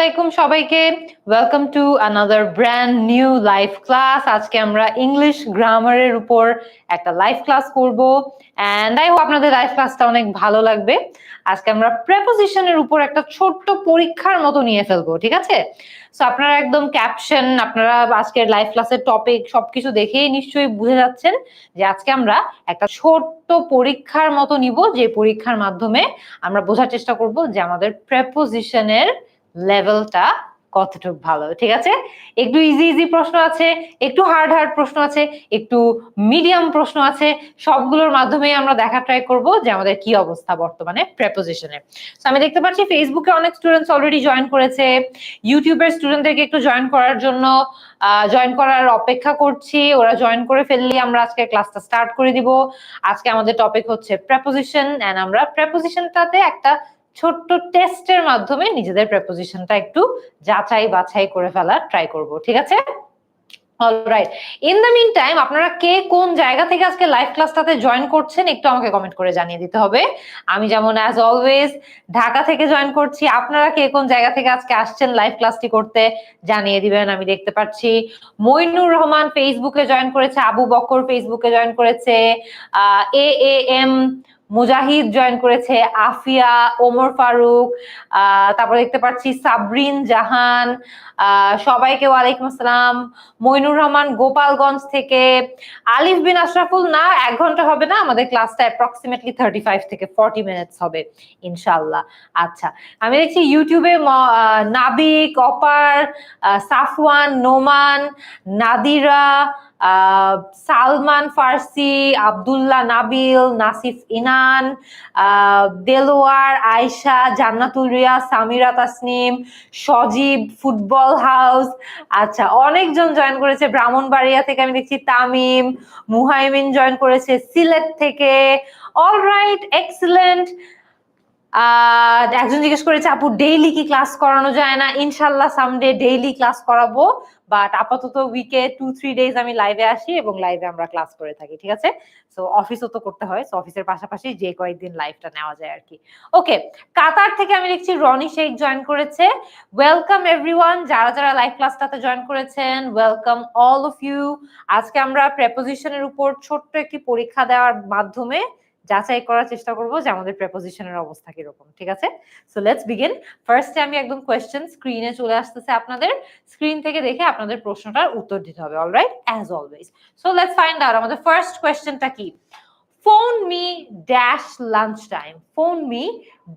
আলাইকুম সবাইকে। Welcome to another brand new live class আজকে আমরা ইংলিশ গ্রামারের উপর একটা লাইভ ক্লাস করব। এন্ড আই হোপ আপনাদের লাইভ ক্লাসটা অনেক ভালো লাগবে। আজকে আমরা প্রেপোজিশনের উপর একটা ছোট্ট পরীক্ষার মতো নিয়ে ফেলব, ঠিক আছে? সো আপনারা একদম ক্যাপশন আপনারা আজকের লাইভ ক্লাসের টপিক সবকিছু দেখেই নিশ্চয়ই বুঝে যাচ্ছেন যে আজকে আমরা একটা ছোট্ট পরীক্ষার মতো নিব। যে পরীক্ষার মাধ্যমে আমরা বোঝার চেষ্টা করব যে আমাদের প্রেপোজিশনের লেভেলটা কতটুকু ভালো, ঠিক আছে? একটু ইজি ইজি প্রশ্ন আছে, একটু হার্ড হার্ড প্রশ্ন আছে, একটু মিডিয়াম প্রশ্ন আছে, সবগুলোর মাধ্যমে আমরা দেখা ট্রাই করব যে আমাদের কি অবস্থা বর্তমানে প্রেপোজিশনের তো আমি দেখতে পাচ্ছি ফেসবুকে অনেক স্টুডেন্টস অলরেডি জয়েন করেছে ইউটিউবের স্টুডেন্টদেরকে একটু জয়েন করার জন্য জয়েন করার অপেক্ষা করছি, ওরা জয়েন করে ফেললে আমরা আজকে ক্লাসটা স্টার্ট করে দিব। আজকে আমাদের টপিক হচ্ছে প্রেপোজিশন এন্ড আমরা প্রেপোজিশনটাতে একটা ছোট্ট টেস্টের মাধ্যমে নিজেদের প্রেপোজিশনটা একটু যাচাই বাছাই করে ফেলার ট্রাই করব, ঠিক আছে? Alright in the meantime আপনারা কে কোন জায়গা থেকে আজকে লাইভ ক্লাসটাতে জয়েন করছেন একটু আমাকে কমেন্ট করে জানিয়ে দিতে হবে। আমি যেমন অ্যাজ অলওয়েজ ঢাকা থেকে জয়েন করছি, আপনারা কে কোন জায়গা থেকে আজকে আসছেন লাইভ ক্লাসটি করতে জানিয়ে দিবেন। আমি দেখতে পাচ্ছি মইনুর রহমান ফেসবুকে জয়েন করেছে, আবু বকর ফেসবুকে জয়েন করেছে এ এম মুজাহিদ জয়েন করেছে আফিয়া, ওমর ফারুক তারপর দেখতে পাচ্ছি সাবরিন জাহান সবাইকে ওয়ালাইকুম আসসালাম। মইনুর রহমান গোপালগঞ্জ থেকে, আলিফ বিন আশরাফুল না, এক ঘণ্টা হবে না? আমাদের ক্লাসটা অ্যাপ্রক্সিমেটলি থার্টি ফাইভ থেকে ফর্টি মিনিটস হবে ইনশাল্লাহ আচ্ছা আমি দেখছি ইউটিউবে নাবিক, অপার সাফওয়ান, নোমান, নাদিরা সালমান ফার্সি, আবদুল্লাহ নাবিল, নাসিফ ইনান দেলোয়ার, আয়শা, জান্নাতুল রিয়া, সামিরা তাসনিম, সজীব, ফুটবল হাউস। আচ্ছা অনেকজন জয়েন করেছে। ব্রাহ্মণবাড়িয়া থেকে আমি দেখছি তামিম, মুহাইমিন জয়েন করেছে সিলেট থেকে। অল রাইট এক্সিলেন্ট একজন জিজ্ঞেস করেছে, আপু ডেইলি কি ক্লাস করানো যায় না? ইনশাল্লাহ সামডে ডেইলি ক্লাস করাবো। বাট আপাতত উইকে টু থ্রি ডেজ আমি লাইভে আসি এবং লাইভে আমরা ক্লাস করে থাকি, ঠিক আছে? সো অফিসও তো করতে হয় সো অফিসের পাশাপাশি যে কয়েকদিন লাইভটা নেওয়া যায় আর কি। ওকে কাতার থেকে আমি দেখছি রনি শেখ জয়েন করেছে। ওয়েলকাম এভরিওয়ান যারা যারা লাইভ ক্লাসটাতে জয়েন করেছেন ওয়েলকাম অল অফ ইউ আজকে আমরা প্রেপোজিশনের উপর ছোট্ট একটি পরীক্ষা দেওয়ার মাধ্যমে যাচাই করার চেষ্টা করব যে আমাদের প্রেপোজিশনের অবস্থা কীরকম, ঠিক আছে? সো লেটস বিগিন ফার্স্টে আমি একদম কোয়েশ্চেন স্ক্রিনে চলে আসতেছে আপনাদের। স্ক্রিন থেকে দেখে আপনাদের প্রশ্নটার উত্তর দিতে হবে alright as always so let's find out আমাদের ফার্স্ট কোয়েশ্চেনটা কি? Phone me dash lunch time phone me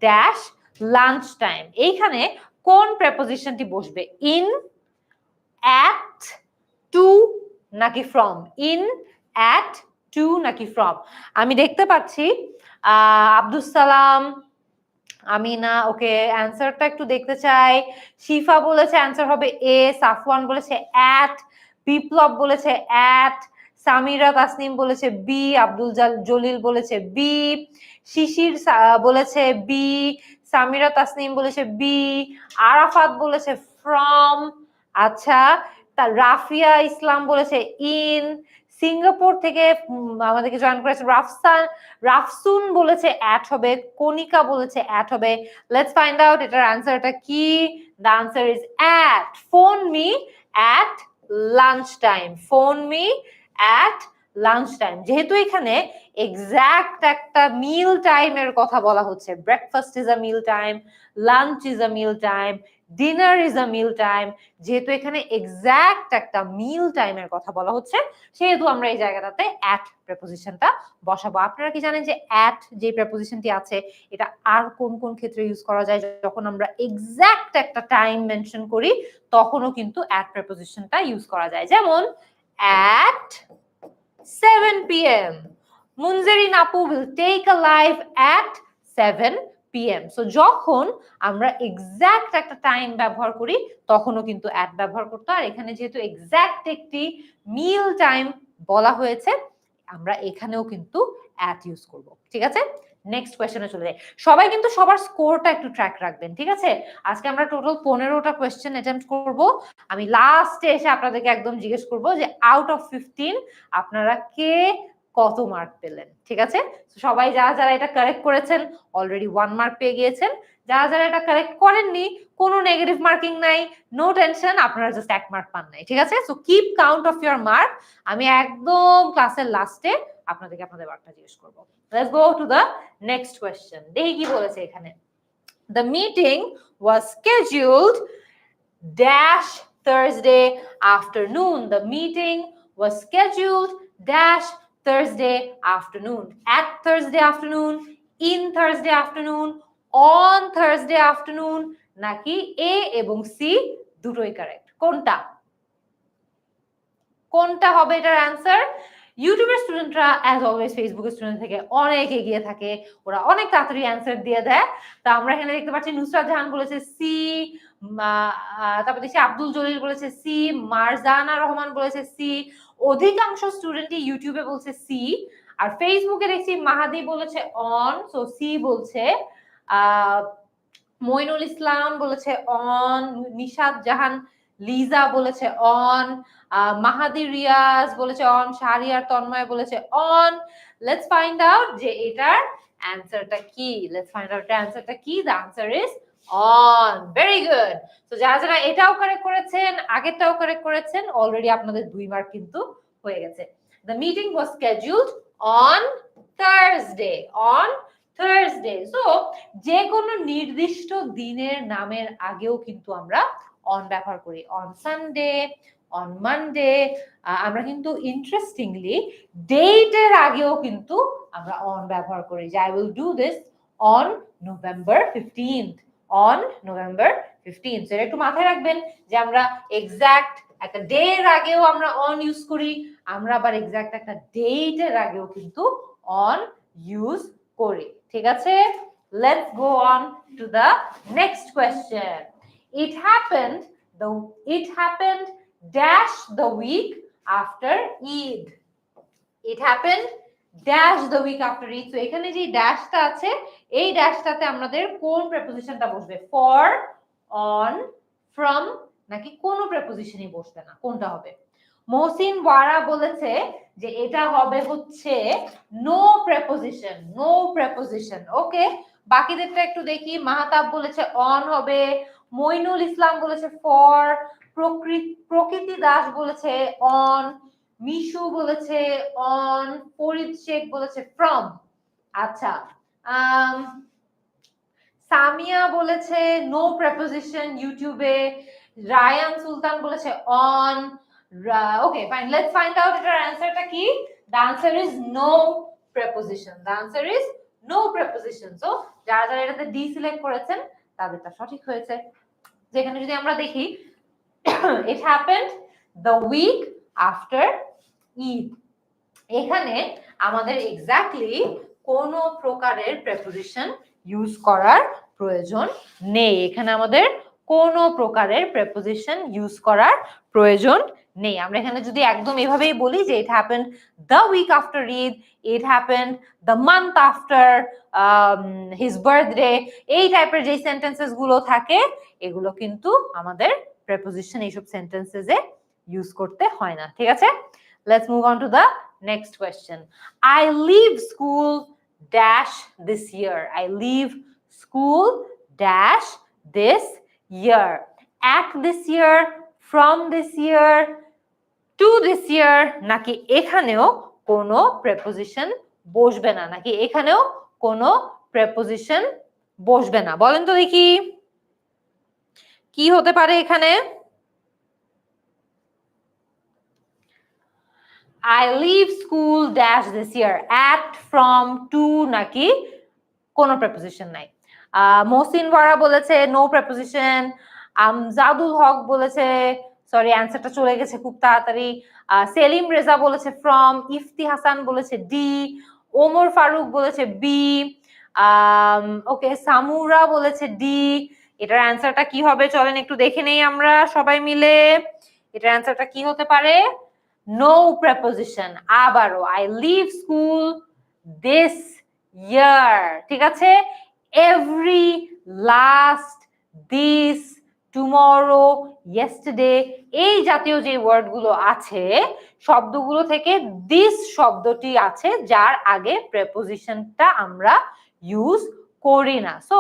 dash lunch time এইখানে কোন প্রেপোজিশনটি বসবে? ইন অ্যাট টু নাকি ফ্রম ইন অ্যাট টু নাকি ফ্রম? আমি দেখতে পাচ্ছি আব্দুল সালাম, আমিনা, ওকে অ্যান্সারটা একটু দেখতে চাই। শিফা বলেছে অ্যান্সার হবে এ, সাফওয়ান বলেছে অ্যাট, বিপ্লব বলেছে অ্যাট, সামিরা তাসনিম বলেছে বি, আব্দুল জলিল বলেছে বি, শিশির বলেছে বি, সামিরা তাসনিম বলেছে বি, আরাফাত বলেছে ফ্রম আচ্ছা রাফিয়া ইসলাম বলেছে ইন সিঙ্গাপুর থেকে আমাদেরকে জয়েন করেছে রাফসান, রাফসুন বলেছে অ্যাট হবে কনিকা বলেছে অ্যাট হবে। লেটস ফাইন্ড আউট এটার আনসারটা কি? The answer is at phone me at lunch time phone me at lunch time যেহেতু এখানে এক্সাক্ট একটা মিল টাইমের কথা বলা হচ্ছে breakfast is a meal time lunch is a meal time dinner is a meal time যেহেতু এখানে exact একটা মিল টাইমের কথা বলা হচ্ছে, সেহেতু আমরা এই জায়গাটাতে অ্যাট প্রেপোজিশনটা বসাবো। আপনারা কি জানেন যে অ্যাট যে প্রেপোজিশনটি আছে, এটা আর কোন কোন ক্ষেত্রে ইউজ করা যায়? যখন আমরা এক্স্যাক্ট একটা টাইম মেনশন করি, তখনও কিন্তু অ্যাট প্রেপোজিশনটা ইউজ করা যায়। যেমন অ্যাট সেভেন পিএম মুনজেরিন আপু will take a live at seven PM so যখন আমরা এক্স্যাক্ট একটা টাইম ব্যবহার করি, তখনও কিন্তু অ্যাট ব্যবহার করতে আর এখানে যেহেতু এক্সাক্ট একটি মিল টাইম বলা হয়েছে, আমরা এখানেও কিন্তু অ্যাট ইউজ করব। ঠিক আছে? নেক্সট কোয়েশ্চেনে চলে যাই। সবাই কিন্তু সবার স্কোরটা একটু ট্র্যাক রাখবেন, ঠিক আছে? আজকে আমরা টোটাল পনেরোটা কোয়েশ্চেন অ্যাটেম্প করব। আমি লাস্টে এসে আপনাদেরকে একদম জিজ্ঞেস করব যে আউট অফ ফিফটিন আপনারা কে কত মার্ক পেলেন, ঠিক আছে? সবাই যারা যারা এটা কারেক্ট করেছেন অলরেডি ওয়ান মার্ক পেয়ে গিয়েছেন। যারা যারা এটা কারেক্ট করেননি, কোনো নেগেটিভ মার্কিং নাই নো টেনশন আপনারা জাস্ট এক মার্ক পান নাই, ঠিক আছে? So keep count of your mark আমি একদম ক্লাসের লাস্টে আপনাদেরকে আপনাদের মার্কটা জিজ্ঞেস করব। Let's go to the next question দেখি কি বলেছে এখানে। The meeting was scheduled dash Thursday afternoon. The meeting was scheduled dash Thursday afternoon. At Thursday afternoon, in Thursday afternoon, on Thursday afternoon, নাকি এ এবং সি দুটোই কারেক্ট কোনটা? কোনটা হবে এটার অ্যান্সার ইউটিউবের স্টুডেন্টরা অ্যাজ অলওয়েজ ফেসবুকের স্টুডেন্ট থেকে অনেক এগিয়ে থাকে। ওরা অনেক তাড়াতাড়ি অ্যান্সার দিয়ে দেয়। তা আমরা এখানে দেখতে পাচ্ছি নুসরাত জাহান বলেছে সি তারপর দেখছি আব্দুল জলিল বলেছে সি মারজানা রহমান বলেছে সি অধিকাংশ স্টুডেন্টই ইউটিউবে বলছে সি আর ফেসবুকে দেখছি মাহাদি বলেছে অন সো সি বলছে মইনুল ইসলাম বলেছে অন নিশাদ জাহান, লিজা বলেছে অন মাহাদি রিয়াজ বলেছে অন শাহরিয়ার তন্ময় বলেছে অন লেটস ফাইন্ড আউট যে এটার অ্যান্সারটা কি লেটস ফাইন্ড আউট অ্যান্সারটা কি the answer is on very good তো যারা যারা এটাও কারেক্ট করেছেন, আগেরটাও কারেক্ট করেছেন অলরেডি আপনাদের দুই মার্ক কিন্তু হয়ে গেছে। The meeting was scheduled on Thursday on Thursday so যে কোনো নির্দিষ্ট দিনের নামের আগেও কিন্তু আমরা অন ব্যবহার করি। অন সানডে অন মানডে আমরা কিন্তু ইন্টারেস্টিংলি ডেটের আগেও কিন্তু আমরা অন ব্যবহার করি। যে I will do this on November fifteenth on November fifteenth এটা একটু মাথায় রাখবেন যে আমরা এক্সাক্ট একটা ডে এর আগেও আমরা অন ইউজ করি, আমরা আবার এক্সাক্ট একটা ডেটের আগেও কিন্তু অন ইউজ করি। ঠিক আছে? Let's go on to the next question it happened the, it happened dash the week after Eid. It happened dash the week after Eid. So এখানে যে ড্যাশটা আছে, এই ড্যাশটাতে আমাদের কোন প্রেপোজিশনটা বসবে? ফর অন ফ্রম নাকি কোন প্রেপোজিশনই বসবে না? কোনটা হবে? মহসিন ওয়ারা বলেছে যে এটা হবে হচ্ছে no preposition no preposition okay বাকিদেরটা একটু দেখি। মাহাতাব বলেছে অন হবে, মইনুল ইসলাম বলেছে ফর প্রকৃতি দাস বলেছে অন মিশু বলেছে অন ফরিদ শেখ বলেছে ফ্রম আচ্ছা সামিয়া বলেছে নো প্রেপোজিশন ইউটিউবে রায়ান সুলতান বলেছে on okay fine let's find out এটার অ্যান্সারটা কি? The answer is no preposition the answer is no preposition so যারা যারা এটাতে ডি সিলেক্ট করেছেন, তাদেরটা সঠিক হয়েছে। যেখানে যদি আমরা দেখি it happened the week after Eid এখানে আমাদের এক্স্যাক্টলি কোনো প্রকারের প্রেপোজিশন ইউজ করার প্রয়োজন নেই। এখানে আমাদের কোনো প্রকারের প্রেপোজিশন ইউজ করার প্রয়োজন নেই। আমরা এখানে যদি একদম এভাবেই বলি যে it happened the week after Eid it happened the month after his birthday এই টাইপের যে সেন্টেন্সেসগুলো থাকে, এগুলো কিন্তু আমাদের প্রেপোজিশন এইসব সেন্টেন্সেসে ইউজ করতে হয় না। ঠিক আছে? Let's move on to the next question I leave school dash this year I leave school dash this year at this year from this year to this year নাকি এখানেও কোনো প্রেপোজিশন বসবে না? নাকি এখানেও কোনো প্রেপোজিশন বসবে না? বলেন তো দেখি। কি হতে পারে এখানে? I leave school dash this year at from to নাকি কোনো প্রেপোজিশন নাই। মহসিন ওয়ারা বলেছে নো প্রেপোজিশন আমজাদুল হক বলেছে সরি অ্যান্সারটা চলে গেছে খুব তাড়াতাড়ি। সেলিম রেজা বলেছে ফ্রম ইফতি হাসান বলেছে ডি ওমর ফারুক বলেছে বি ওকে সামুরা বলেছে ডি এটার অ্যান্সারটা কি হবে চলেন একটু দেখে নেই আমরা সবাই মিলে। এটার অ্যান্সারটা কি হতে পারে? নো প্রেপোজিশন আবারও I leave school this year ঠিক আছে? Every last this tomorrow yesterday এই জাতীয় যে ওয়ার্ডগুলো আছে, শব্দগুলো থেকে দিস শব্দটি আছে, যার আগে প্রেপোজিশনটা আমরা ইউজ করি না। সো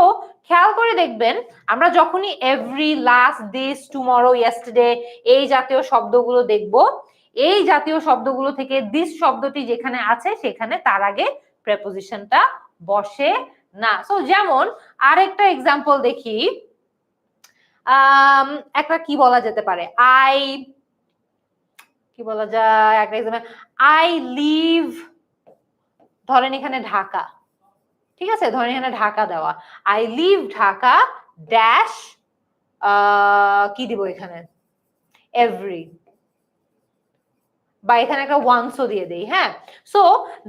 খেয়াল করে দেখবেন, আমরা যখনই every last this tomorrow yesterday এই জাতীয় শব্দগুলো দেখব এই জাতীয় শব্দগুলো থেকে দিস শব্দটি যেখানে আছে, সেখানে তার আগে প্রেপোজিশনটা বসে না। সো যেমন আরেকটা এক্সাম্পল দেখি। একটা কি বলা যেতে পারে? আই কি বলা যায়? একটা এক্সাম্পল আই লিভ ধরেন এখানে ঢাকা। ঠিক আছে? ধরেন এখানে ঢাকা দেওয়া। আই লিভ ঢাকা ড্যাশ কি দিব এখানে? এভরি বা এখানে একটা ওয়ান্সও দিয়ে দেই হ্যাঁ? সো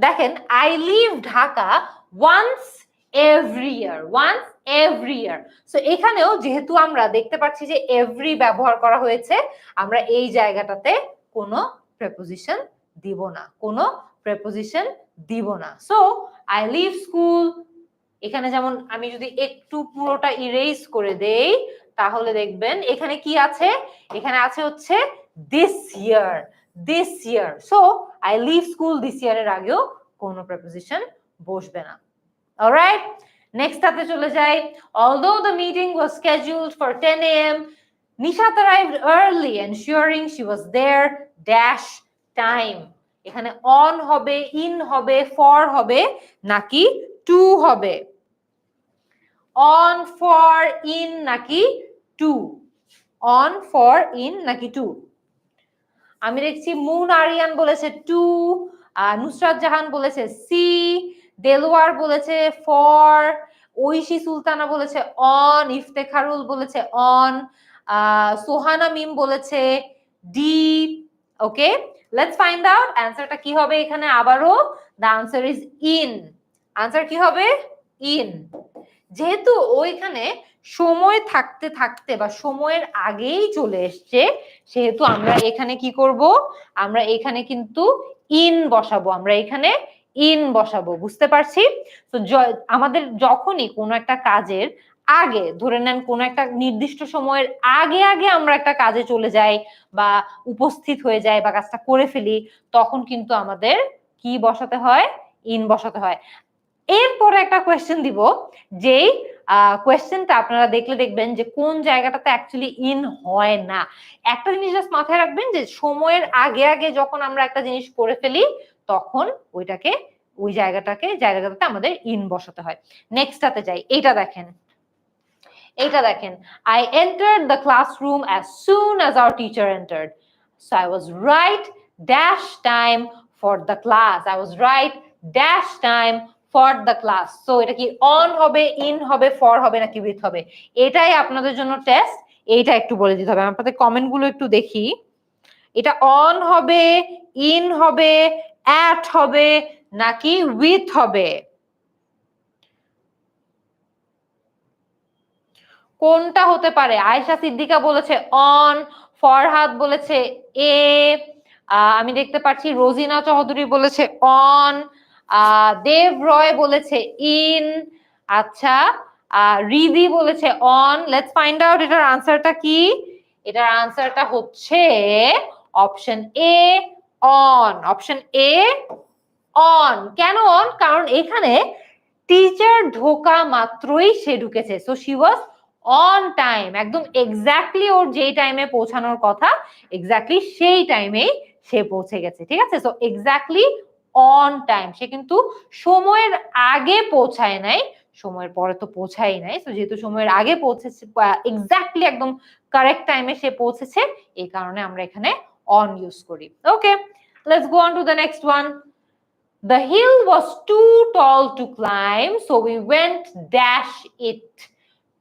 দেখেন I leave Dhaka once every year once every year so এখানেও যেহেতু আমরা দেখতে পাচ্ছি যে এভরি ব্যবহার করা হয়েছে, আমরা এই জায়গাটাতে কোনো প্রেপোজিশন দিব না, কোনো প্রেপোজিশন দিব না। সো আই লিভ স্কুল এখানে যেমন আমি যদি একটু পুরোটা ইরেজ করে দেই, তাহলে দেখবেন এখানে কি আছে? এখানে আছে হচ্ছে this year this year so I leave school this ইয়ারের আগেও কোনো প্রেপোজিশন বসবে না। অলরাইট নেক্সট হাতে চলে যাই। Although the meeting was scheduled for 10 a.m. Nishat arrived early, ensuring she was there, dash, time এখানে অন হবে ইন হবে ফর হবে, নাকি টু হবে। অন ফর ইন নাকি টু অন ফর ইন নাকি টু আমি দেখছি মুন আরিয়ান বলেছে টু নুসরাত জাহান বলেছে সি, দেলোয়ার বলেছে ফর, ঐশী সুলতানা বলেছে অন, ইফতেখারুল বলেছে অন সোহানা মিম বলেছে D, okay? Let's find out অ্যান্সারটা কি হবে এখানে আবারও? The answer is in answer কি হবে? ইন যেহেতু ওইখানে সময় থাকতে থাকতে বা সময়ের আগেই চলে এসছে, সেহেতু আমরা এখানে কি করব? আমরা এখানে কিন্তু ইন বসাবো, আমরা এখানে ইন বসাবো, বুঝতে পারছি? তো আমাদের যখনই কোনো একটা কাজের আগে, ধরে নেন কোনো একটা নির্দিষ্ট সময়ের আগে আগে আমরা একটা কাজে চলে যাই বা উপস্থিত হয়ে যাই বা কাজটা করে ফেলি, তখন কিন্তু আমাদের কি বসাতে হয়? ইন বসাতে হয়। এরপরে একটা কোয়েশ্চেন দিব, যেই কোয়েশ্চেনটা আপনারা দেখলে দেখবেন যে কোন জায়গাটাতে অ্যাকচুয়ালি ইন হয় না। একটা জিনিস জাস্ট মাথায় রাখবেন যে সময়ের আগে আগে যখন আমরা একটা জিনিস করে ফেলি, তখন ওইটাকে, ওই জায়গাটাকে, জায়গাটাতে আমাদের ইন বসাতে হয়। নেক্সটটাতে যাই, এইটা দেখেন। এইটা দেখেন। I entered the classroom as soon as our teacher entered so I was right dash time for the class I was right dash time for the class so এটা কি অন হবে ইন হবে ফর হবে, নাকি with হবে? এটাই আপনাদের জন্য টেস্ট এইটা একটু বলে দিতে হবে। আপনাদের কমেন্টগুলো একটু দেখি। এটা অন হবে ইন হবে অ্যাট হবে, নাকি উইথ হবে? কোনটা হতে পারে? আয়সা সিদ্দিকা বলেছে অন ফরহাদ বলেছে এ আমি দেখতে পাচ্ছি রোজিনা চৌধুরী বলেছে অন দেব রয় বলেছে ইন আচ্ছা রিদি বলেছে অন লেটস ফাইন্ড আউট এটার আনসারটা কি? এটার আনসারটা হচ্ছে option A on option A on কেন অন কারণ এখানে টিচার ঢোকা মাত্রই সে ঢুকেছে। So she was on time একদম এক্স্যাক্টলি ওর যেই টাইমে পৌঁছানোর কথা এক্স্যাক্টলি সেই টাইমেই সে পৌঁছে গেছে, ঠিক আছে? সো এক্স্যাক্টলি অন টাইম সে কিন্তু সময়ের আগে পৌঁছায় নাই সময়ের পরে তো পৌঁছাই নাই। তো যেহেতু সময়ের আগে পৌঁছেছে এক্স্যাক্টলি একদম কারেক্ট টাইমে সে পৌঁছেছে এই কারণে আমরা এখানে অন ইউজ করি। Okay let's go on to the next one The hill was too tall to climb, so we went dash it.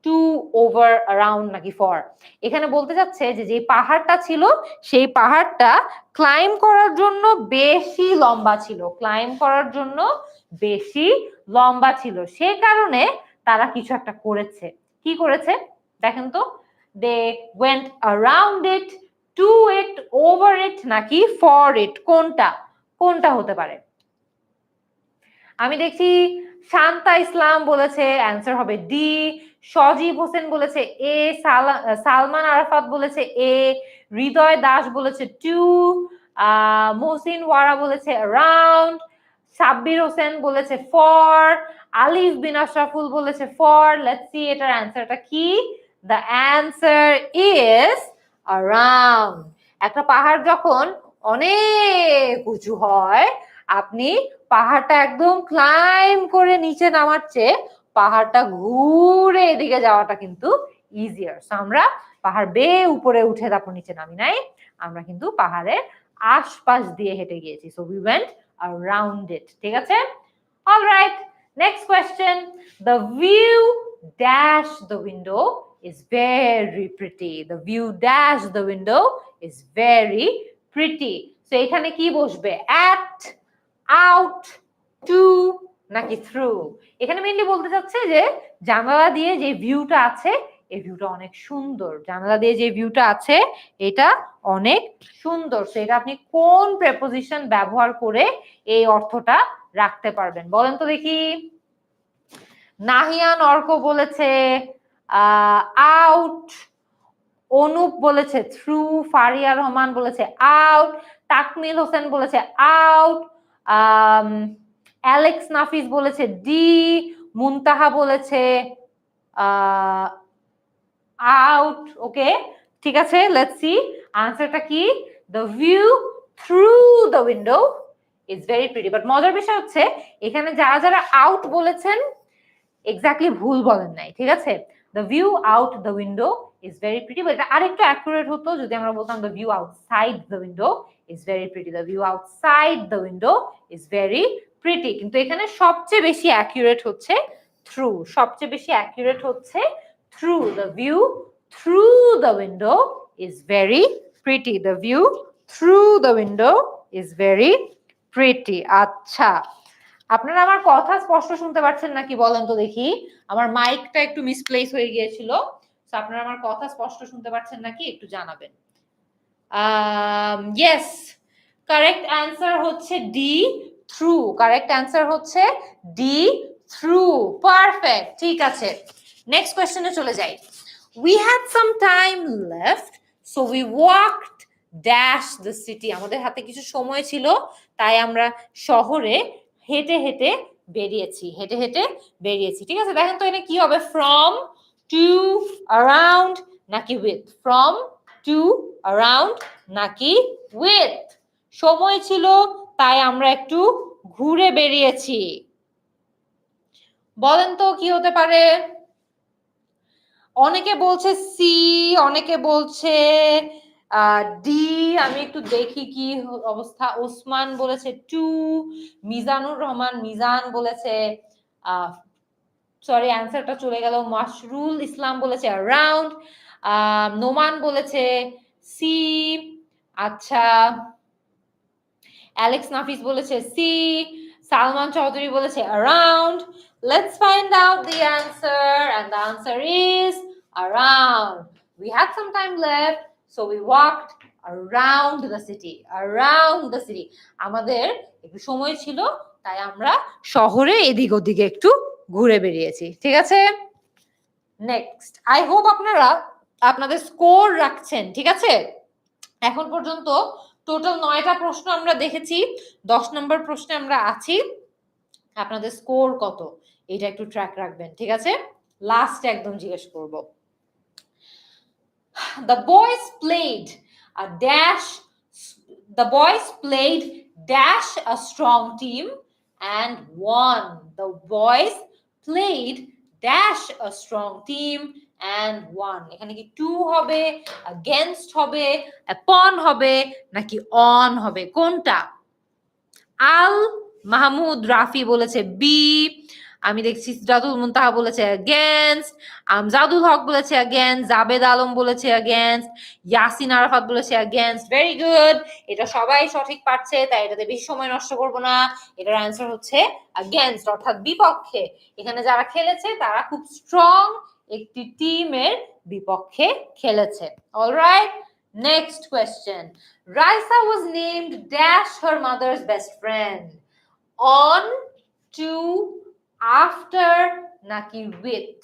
To over around নাকি ফর এখানে বলতে যাচ্ছে যে যে পাহাড়টা ছিল, সেই পাহাড়টা ক্লাইম করার জন্য বেশি লম্বা ছিল। ক্লাইম করার জন্য বেশি লম্বা ছিল। সে কারণে তারা কিছু একটা করেছে। কি করেছে? দেখেন তো they went around it to it over it নাকি ফর ইট কোনটা? কোনটা হতে পারে? আমি দেখছি শান্তা ইসলাম বলেছে অ্যান্সার হবে ডি সজীব হোসেন বলেছে এ সালমান আরাফাত বলেছে এ হৃদয় দাস বলেছে টু মোহসিন ওয়ারা বলেছে রাউন্ড সাব্বির হোসেন বলেছে ফর আলিফ বিন আশরাফুল বলেছে ফর লেটস সি এটার অ্যান্সারটা কি? দ্য অ্যান্সার ইজ around একটা পাহাড় যখন অনেক উঁচু হয়, আপনি পাহাড়টা একদম ক্লাইম করে নিচে নামার চেয়ে পাহাড়টা ঘুরে এদিকে যাওয়াটা কিন্তু ইজিয়ার সো আমরা পাহাড় বেয়ে উপরে উঠে তারপর নিচে নামি নাই। আমরা কিন্তু পাহাড়ের আশপাশ দিয়ে হেঁটে গিয়েছি। So we went around it. ঠিক আছে? All right next question. The view dash the window is very pretty. The view dash the window is very pretty. So, এখানে কি বসবে? At out টু নাকি থ্রু এখানে মেনলি বলতে চাচ্ছে যে জানালা দিয়ে যে ভিউটা আছে, এই ভিউটা অনেক সুন্দর। জানালা দিয়ে যে ভিউটা আছে, এটা অনেক সুন্দর। সো এটা আপনি কোন প্রেপোজিশন ব্যবহার করে এই অর্থটা রাখতে পারবেন? বলেন তো দেখি। নাহিয়ান অর্ক বলেছে আউট অনুপ বলেছে থ্রু ফারিয়া রহমান বলেছে আউট তাকমিল হোসেন বলেছে আউট অ্যালেক্স নাফিস বলেছে ডি মুনতাহা বলেছে আউট ওকে ঠিক আছে লেটস সি আনসারটা কি? The view through the window is very pretty but মজার বিষয় হচ্ছে, এখানে যারা যারা আউট বলেছেন এক্স্যাক্টলি ভুল বলেন নাই, ঠিক আছে? The view out the window is very pretty but এটা আরেকটু অ্যাকুরেট হতো যদি আমরা বলতাম the view outside the window is very pretty the view outside the window is very pretty কিন্তু এখানে সবচেয়ে বেশি অ্যাকুরেট হচ্ছে থ্রু সবচেয়ে বেশি অ্যাকুরেট হচ্ছে through the view through the window is very pretty the view through the window is very pretty আচ্ছা আপনারা আমার কথা স্পষ্ট শুনতে পাচ্ছেন নাকি বলেন তো দেখি? আমার মাইকটা একটু মিসপ্লেস হয়ে গিয়েছিল। তো আপনারা আমার কথা স্পষ্ট শুনতে পাচ্ছেন নাকি? একটু জানাবেন। ইয়েস কারেক্ট অ্যান্সার হচ্ছে ডি থ্রু কারেক্ট অ্যান্সার হচ্ছে ডি থ্রু পারফেক্ট ঠিক আছে. নেক্সট কোয়েশ্চেনে চলে যাই. We had some time left so we walked dash the city আমাদের হাতে কিছু সময় ছিল, তাই আমরা শহরে হেঁটে হেঁটে বেরিয়েছি, হেঁটে হেঁটে বেরিয়েছি। ঠিক আছে? দেখেন তো এখানে কি হবে? ফ্রম টু অ্যারাউন্ড নাকি উইথ ফ্রম টু অ্যারাউন্ড নাকি উইথ সময় ছিল, তাই আমরা একটু ঘুরে বেরিয়েছি। বলেন তো কি হতে পারে? অনেকে বলছে সি অনেকে বলছে ডি আমি একটু দেখি কি অবস্থা। ওসমান বলেছে টু মিজানুর রহমান, মিজান বলেছে সরি অ্যান্সারটা চলে গেল। মাশরুল ইসলাম বলেছে রাউন্ড নোমান বলেছে সি আচ্ছা। অ্যালেক্স নাফিস বলেছে সি সালমান চৌধুরী বলেছে around let's find out the answer and the answer is around we had some time left so we walked around the city around the city আমাদের একটু সময় ছিল, তাই আমরা শহরে এদিক ওদিকে একটু ঘুরে বেরিয়েছি, ঠিক আছে? নেক্সট আই হোপ আপনারা আপনাদের স্কোর রাখছেন, ঠিক আছে? এখন পর্যন্ত টোটাল নয়টা প্রশ্ন আমরা দেখেছি, দশ নম্বর প্রশ্নে আমরা আছি। আপনাদের স্কোর কত? এটা একটু ট্র্যাক রাখবেন, ঠিক আছে? লাস্ট একদম জিজ্ঞেস করব। The boys played dash the boys played dash a strong team and won the boys played dash a strong team and won এখানে কি টু হবে, against হবে, upon হবে, নাকি অন হবে? কোনটা? আল মাহমুদ রাফি বলেছে বি আমি দেখছি জাদুল মুনতাহা বলেছে অ্যাগেন্স্ট আমজাদুল হক বলেছে অ্যাগেন্স্ট জাবেদ আলম বলেছে অ্যাগেন্স্ট ইয়াসিন আরাফাত বলেছে অ্যাগেন্স্ট ভেরি গুড এটা সবাই সঠিক পারছে, তাই এটাতে বেশি সময় নষ্ট করব না। এটার অ্যান্সার হচ্ছে অ্যাগেন্স্ট অর্থাৎ বিপক্ষে। এখানে যারা খেলেছে, তারা খুব স্ট্রং একটি টিমের বিপক্ষে খেলেছে। Alright next question Raisa was named dash her mother's best friend on to after নাকি with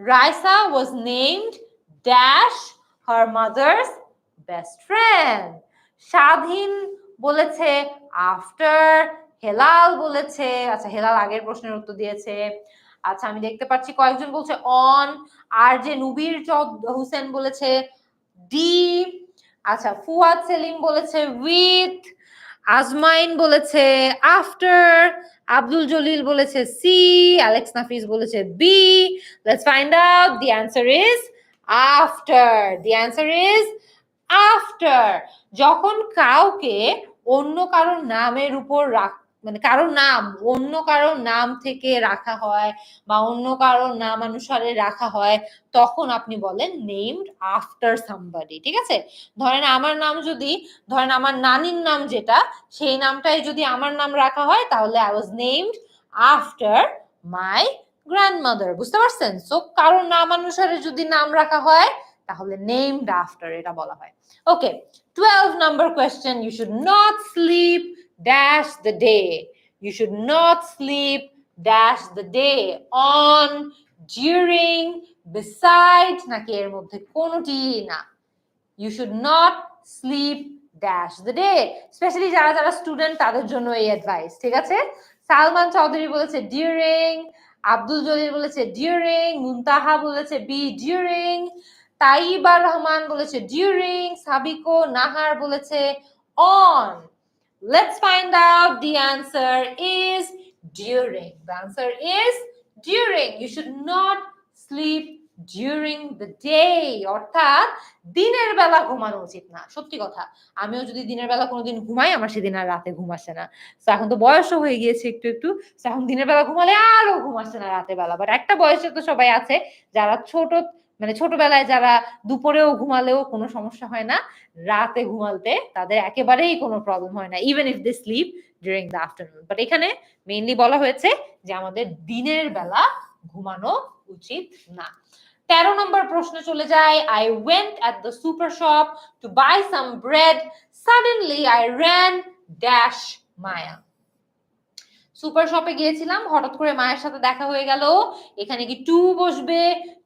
Raisa was named dash her mother's best friend Shadhin বলেছে আফটার হেলাল বলেছে আচ্ছা হেলাল আগের প্রশ্নের উত্তর দিয়েছে। আচ্ছা আমি দেখতে পাচ্ছি কয়েকজন বলছে অন, আর যে নুবির হোসেন বলেছে ডি আচ্ছা ফুয়াদ সেলিম বলেছে উইথ, আজমাইন বলেছে আফটার, আব্দুল জলিল বলেছে সি অ্যালেক্স নাফিস বলেছে B. Let's find out the answer is after the answer is after যখন কাউকে অন্য কারোর নামের উপর রাখ মানে কারোর নাম, অন্য কারোর নাম থেকে রাখা হয় বা অন্য কারোর নাম অনুসারে রাখা হয়, তখন আপনি বলেন নেমড আফটার সামবাডি ঠিক আছে? ধরেন আমার নাম যদি, ধরেন আমার নানির নাম যেটা, সেই নামটাই যদি আমার নাম রাখা হয়, তাহলে I was named after my grandmother বুঝতে পারছেন? সো কারোর নাম অনুসারে যদি নাম রাখা হয়, তাহলে নেমড আফটার এটা বলা হয়। Okay twelve number question you should not sleep dash the day you should not sleep dash the day on during beside নাকি এর মধ্যে কোনোটি না। You should not sleep dash the day specially যারা যারা স্টুডেন্ট তাদের জন্য এই অ্যাডভাইস ঠিক আছে? সালমান চৌধুরী বলেছে ডিউরিং আব্দুল জলিল বলেছে ডিউরিং মুনতাহা বলেছে বি ডিউরিং তাইবার রহমান বলেছে ডিউরিং সাবিকো নাহার বলেছে on let's find out the answer is during the answer is during you should not sleep during the day অর্থাৎ দিনের বেলা ঘুমানো উচিত না। সত্যি কথা, আমিও যদি দিনের বেলা কোনোদিন ঘুমাই, আমার সেদিন আর রাতে ঘুম আসে না। তো এখন তো বয়সও হয়ে গিয়েছে একটু একটু। এখন দিনের বেলা ঘুমালে আরও ঘুম আসে না রাতের বেলা। বাট একটা বয়সে তো সবাই আছে, যারা ছোট মানে ছোটবেলায় যারা দুপুরেও ঘুমালেও কোনো সমস্যা হয় না, রাতে ঘুমালতে তাদের একেবারেই কোনো প্রবলেম হয় না even if they sleep during the afternoon but এখানে মেইনলি বলা হয়েছে যে আমাদের দিনের বেলা ঘুমানো উচিত না। তেরো নম্বর প্রশ্ন চলে যায় I went at the super shop to buy some bread suddenly I ran dash Maya super শপে গিয়েছিলাম, হঠাৎ করে মায়ের সাথে দেখা হয়ে গেল। এখানে কি টু বসবে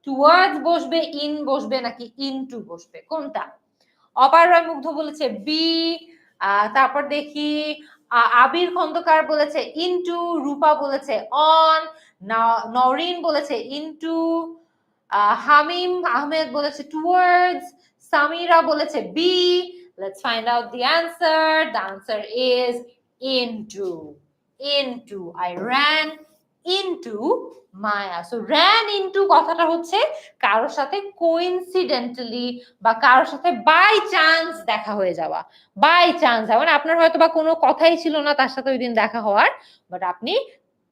টুয়ার্ডস বসবে ইন বসবে, নাকি ইন টু বসবে, কোনটা? অপার রায় মুগ্ধ বলেছে বি তারপর দেখি আবির খন্দকার বলেছে ইনটু রূপা বলেছে অন নরিন বলেছে ইনটু হামিম আহমেদ বলেছে টুয়ার্ডস সামিরা বলেছে B let's find out the answer the answer is into into I ran into Maya so ran into কথাটা হচ্ছে কারোর সাথে কোইনসিডেন্টালি বা কারোর সাথে বাই চান্স দেখা হয়ে যাওয়া। বাই চান্স মানে আপনার হয়তো বা কোনো কথাই ছিল না তার সাথে ওই দিন দেখা হওয়ার বাট আপনি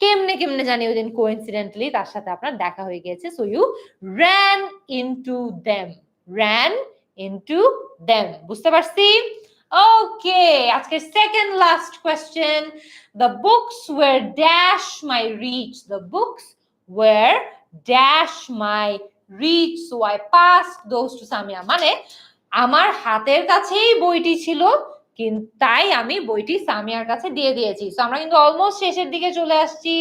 কেমনে কেমনে জানি ওই দিন কোইনসিডেন্টালি তার সাথে আপনার দেখা হয়ে গিয়েছে। So you ran into them ran into them বুঝতে পারছি? ওকে আজকে second last question the books were dash my reach the books were dash my reach so I pass those to Samia মানে আমার হাতের কাছেই বইটি ছিল কিন্তু তাই আমি বইটি সামিয়ার কাছে দিয়ে দিয়েছি। তো আমরা কিন্তু অলমোস্ট শেষের দিকে চলে আসছি।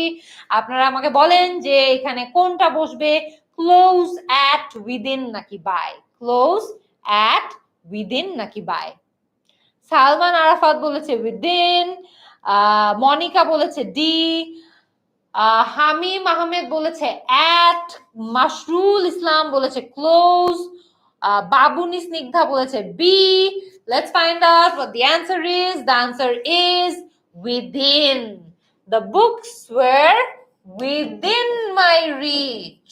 আপনারা আমাকে বলেন যে এখানে কোনটা বসবে? ক্লোজ অ্যাট উইদিন নাকি বাই ক্লোজ অ্যাট উইদিন নাকি বাই সালমান আরাফাত বলেছে উইদিন মনিকা বলেছে ডি হামিম আহমেদ বলেছে অ্যাট, মাশরুল ইসলাম বলেছে ক্লোজ বাবুনি স্নিগ্ধা বলেছে B, let's find out what the answer is the answer is within the books were within my reach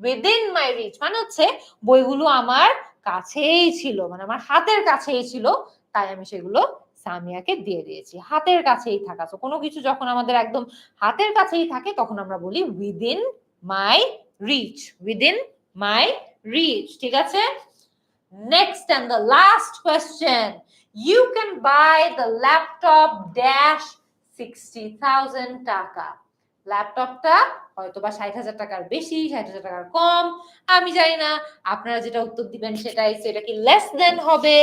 within my reach মানে হচ্ছে বইগুলো আমার কাছেই ছিল মানে আমার হাতের কাছেই ছিল তাই আমি সেগুলো সামিয়াকে দিয়ে দিয়েছি। হাতের কাছেই থাকা। তো কোনো কিছু যখন আমাদের একদম হাতের কাছেই থাকে, তখন আমরা বলি within my reach within my reach ঠিক আছে? Next and the last question you can buy the laptop dash sixty thousand taka. ল্যাপটপটা হয়তো বা ষাট হাজার টাকার বেশি, ষাট হাজার টাকার কম। আমি জানি না, আপনারা যেটা উত্তর দিবেন সেটাই সেটা কি লেস দেন হবে?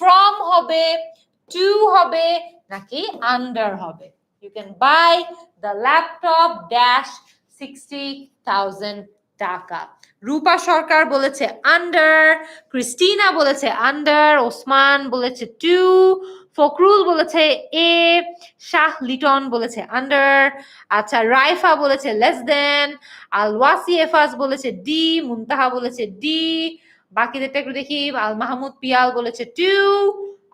ফ্রম হবে টু হবে নাকি আন্ডার হবে you can buy the laptop dash 60,000 টাকা। রূপা সরকার বলেছে আন্ডার ক্রিস্টিনা বলেছে আন্ডার ওসমান বলেছে টু ফকরুল বলেছে এ শাহ লিটন বলেছে আন্ডার আচ্ছা রাইফা বলেছে লেস দেন আল ওয়াসি এফাজ বলেছে ডি মুনতাহা বলেছে ডি বাকিদেরটা একটু দেখি মাহমুদ পিয়াল বলেছে টু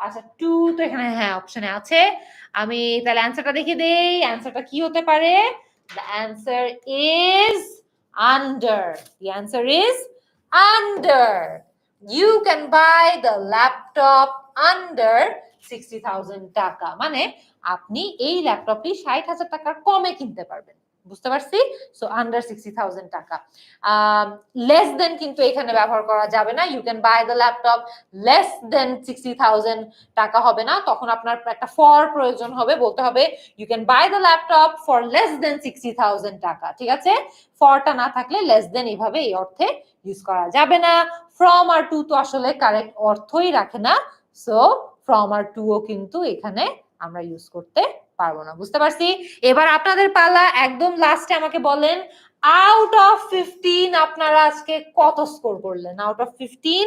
আচ্ছা টু তো এখানে হ্যাঁ অপশনে আছে। আমি তাহলে অ্যান্সারটা দেখে দেই অ্যান্সারটা কি হতে পারে? The answer is under the answer is under. You can buy the laptop under 60,000 টাকা মানে আপনি এই ল্যাপটপটি ষাট হাজার টাকার কমে কিনতে পারবেন। বুঝতে পারছি? So under sixty thousand taka. Less than কিন্তু এখানে ব্যবহার করা যাবে না। You can buy the laptop less than sixty thousand taka হবে না। তখন আপনার একটা ফর প্রয়োজন হবে। বলতে হবে you can buy the laptop for less than sixty thousand taka. ঠিক আছে? ফরটা না থাকলে লেস দেন এইভাবে এই অর্থে ইউজ করা যাবে না। ফ্রম আর টু তো আসলে কারেক্ট অর্থই রাখে না। সো ফ্রম আর টু ও কিন্তু এখানে আমরা ইউজ করতে পারব না, বুঝতে পারছি? এবার আপনাদের পালা একদম লাস্টে আমাকে বলেন আউট অফ ফিফটিন আপনারা আজকে কত স্কোর করলেন? আউট অফ ফিফটিন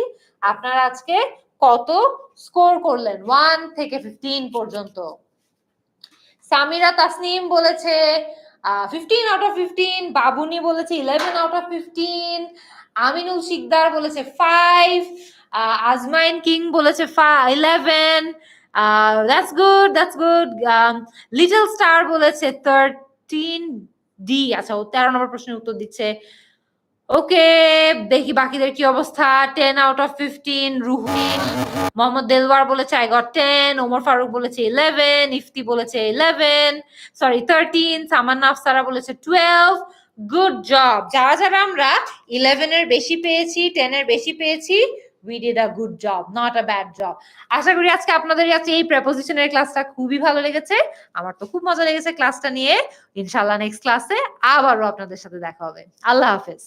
আপনারা আজকে কত স্কোর করলেন? ওয়ান থেকে ফিফটিন পর্যন্ত। সামিরা তাসনিম বলেছে fifteen out of fifteen Babuni বলেছে eleven out of fifteen Aminul Sikdar বলেছে ফাইভ আজমাইন কিং বলেছে eleven that's good that's good little star বলেছে থার্টিন ডি আচ্ছা ও তেরো নম্বর প্রশ্নের উত্তর দিচ্ছে। ওকে দেখি বাকিদের কি অবস্থা। Ten out of fifteen Ruhin Mohammad Delwar বলেছে I got ten Omar Faruk বলেছে ইলেভেন ইফতি বলেছে eleven sorry thirteen Samanna Afsara বলেছে টুয়েলভ গুড জব যারা যারা আমরা ইলেভেন এর বেশি পেয়েছি টেন এর বেশি পেয়েছি we did a good job not a bad job আশা করি আজকে আপনাদের কাছে এই প্রেপোজিশনের ক্লাসটা খুবই ভালো লেগেছে। আমার তো খুব মজা লেগেছে ক্লাসটা নিয়ে। ইনশাল্লাহ নেক্সট ক্লাসে আবারও আপনাদের সাথে দেখা হবে। আল্লাহ হাফেজ।